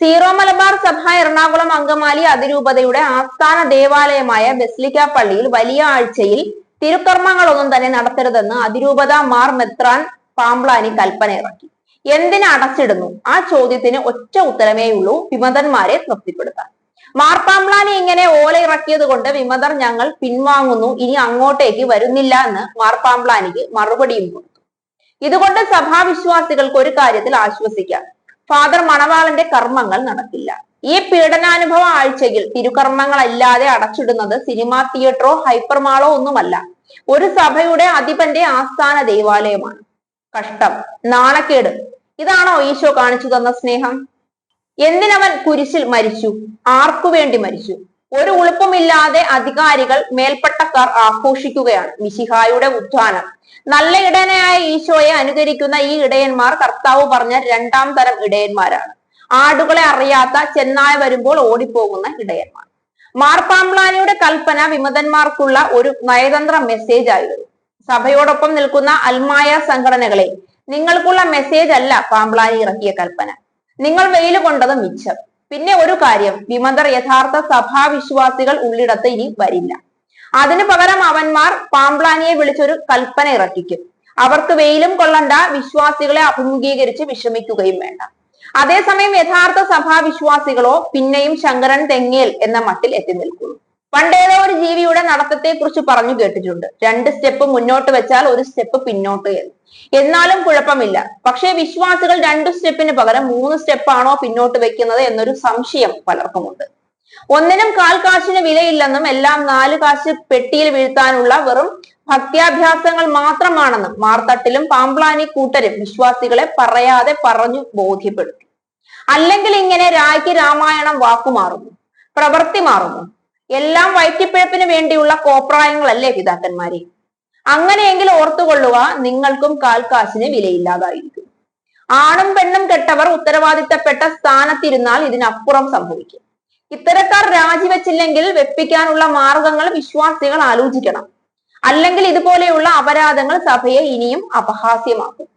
Zero Malabar സഭ എറണാകുളം അങ്കമാലി അതിരൂപതയുടെ ആസ്ഥാന ദേവാലയമായ ബെസ്ലിക്ക പള്ളിയിൽ വലിയ ആഴ്ചയിൽ തിരുക്കർമ്മങ്ങളൊന്നും തന്നെ നടത്തരുതെന്ന് അതിരൂപത മാർ മെത്രാൻ പാംപ്ലാനി കൽപ്പന ഇറക്കി. എന്തിന് അടച്ചിടുന്നു? ആ ചോദ്യത്തിന് ഒറ്റ ഉത്തരമേ ഉള്ളൂ വിമതന്മാരെ തൃപ്തിപ്പെടുത്താൻ. മാർപ്പാമ്പ്ലാനി ഇങ്ങനെ ഓല ഇറക്കിയത് കൊണ്ട് വിമതർ ഞങ്ങൾ പിൻവാങ്ങുന്നു ഇനി അങ്ങോട്ടേക്ക് വരുന്നില്ല എന്ന് മാർപ്പാമ്പ്ലാനിക്ക് മറുപടിയും കൊടുത്തു. ഇതുകൊണ്ട് സഭാവിശ്വാസികൾക്ക് ഒരു കാര്യത്തിൽ ആശ്വസിക്കാം. ഫാദർ മണവാളന്റെ കർമ്മങ്ങൾ നടക്കില്ല. ഈ പീഡനാനുഭവ ആഴ്ചയിൽ തിരുകർമ്മങ്ങളല്ലാതെ അടച്ചിടുന്നത് സിനിമാ തിയേറ്ററോ ഹൈപ്പർമാളോ ഒന്നുമല്ല. ഒരു സഭയുടെ അധിപന്റെ ആസ്ഥാന ദേവാലയമാണ്. കഷ്ടം നാണക്കേട്. ഇതാണോ ഈശോ കാണിച്ചു തന്ന സ്നേഹം? എന്തിനവൻ കുരിശിൽ മരിച്ചു? ആർക്കു വേണ്ടി മരിച്ചു? ഒരു ഉളുപ്പുമില്ലാതെ അധികാരികൾ മേൽപ്പട്ടക്കാർ ആഘോഷിക്കുകയാണ് മിശിഹായുടെ ഉത്ഥാനം. നല്ല ഈശോയെ അനുകരിക്കുന്ന ഈ ഇടയന്മാർ കർത്താവ് പറഞ്ഞ രണ്ടാം തരം ഇടയന്മാരാണ്. ആടുകളെ അറിയാത്ത ചെന്നായ വരുമ്പോൾ ഓടിപ്പോകുന്ന ഇടയന്മാർ. മാർപ്പാമ്പ്ലാനിയുടെ കൽപ്പന വിമതന്മാർക്കുള്ള ഒരു നയതന്ത്ര മെസ്സേജ് ആയിരുന്നു. സഭയോടൊപ്പം നിൽക്കുന്ന അൽമായ സംഘടനകളെ നിങ്ങൾക്കുള്ള മെസ്സേജ് അല്ല പാമ്പ്ലാനി ഇറക്കിയ കൽപ്പന. നിങ്ങൾ വെയിൽ കൊണ്ടത് മിച്ചം. പിന്നെ ഒരു കാര്യം വിമതർ യഥാർത്ഥ സഭാവിശ്വാസികൾ ഉള്ളിടത്ത് ഇനി വരില്ല. അതിനു പകരം അവന്മാർ പാമ്പ്ലാനിയെ വിളിച്ചൊരു കൽപ്പന ഇറക്കിക്കും. അവർക്ക് വെയിലും കൊള്ളണ്ട വിശ്വാസികളെ അഭിമുഖീകരിച്ച് വിഷമിക്കുകയും വേണ്ട. അതേസമയം യഥാർത്ഥ സഭാവിശ്വാസികളോ പിന്നെയും ശങ്കരൻ തെങ്ങേൽ എന്ന മട്ടിൽ എത്തി നിൽക്കുന്നു. പണ്ടേതോ ഒരു ജീവിയുടെ നടത്തത്തെ കുറിച്ച് പറഞ്ഞു കേട്ടിട്ടുണ്ട്. രണ്ട് സ്റ്റെപ്പ് മുന്നോട്ട് വെച്ചാൽ ഒരു സ്റ്റെപ്പ് പിന്നോട്ട് എന്ന്. എന്നാലും കുഴപ്പമില്ല. പക്ഷേ വിശ്വാസികൾ രണ്ടു സ്റ്റെപ്പിന് പകരം മൂന്ന് സ്റ്റെപ്പാണോ പിന്നോട്ട് വെക്കുന്നത് എന്നൊരു സംശയം പലർക്കുമുണ്ട്. ഒന്നിനും കാൽ കാശിന് വിലയില്ലെന്നും എല്ലാം നാല് കാശ് പെട്ടിയിൽ വീഴ്ത്താനുള്ള വെറും ഭക്ത്യാഭ്യാസങ്ങൾ മാത്രമാണെന്നും മാർത്തട്ടിലും പാമ്പ്ലാനി കൂട്ടരും വിശ്വാസികളെ പറയാതെ പറഞ്ഞു ബോധ്യപ്പെടുത്തി അല്ലെങ്കിൽ ഇങ്ങനെ രാജ്യ രാമായണം വാക്കുമാറുന്നു പ്രവൃത്തി മാറുന്നു. എല്ലാം വയറ്റിപ്പിഴപ്പിന് വേണ്ടിയുള്ള കോപ്രായങ്ങളല്ലേ പിതാക്കന്മാരെ? അങ്ങനെയെങ്കിൽ ഓർത്തുകൊള്ളുക നിങ്ങൾക്കും കാൽക്കാശിന് വിലയില്ലാതായിരിക്കും. ആണും പെണ്ണും കെട്ടവർ ഉത്തരവാദിത്തപ്പെട്ട സ്ഥാനത്തിരുന്നാൽ ഇതിനപ്പുറം സംഭവിക്കും. ഇത്തരക്കാർ രാജിവെച്ചില്ലെങ്കിൽ വെപ്പിക്കാനുള്ള മാർഗങ്ങൾ വിശ്വാസികൾ ആലോചിക്കണം. അല്ലെങ്കിൽ ഇതുപോലെയുള്ള അപരാധങ്ങൾ സഭയെ ഇനിയും അപഹാസ്യമാക്കും.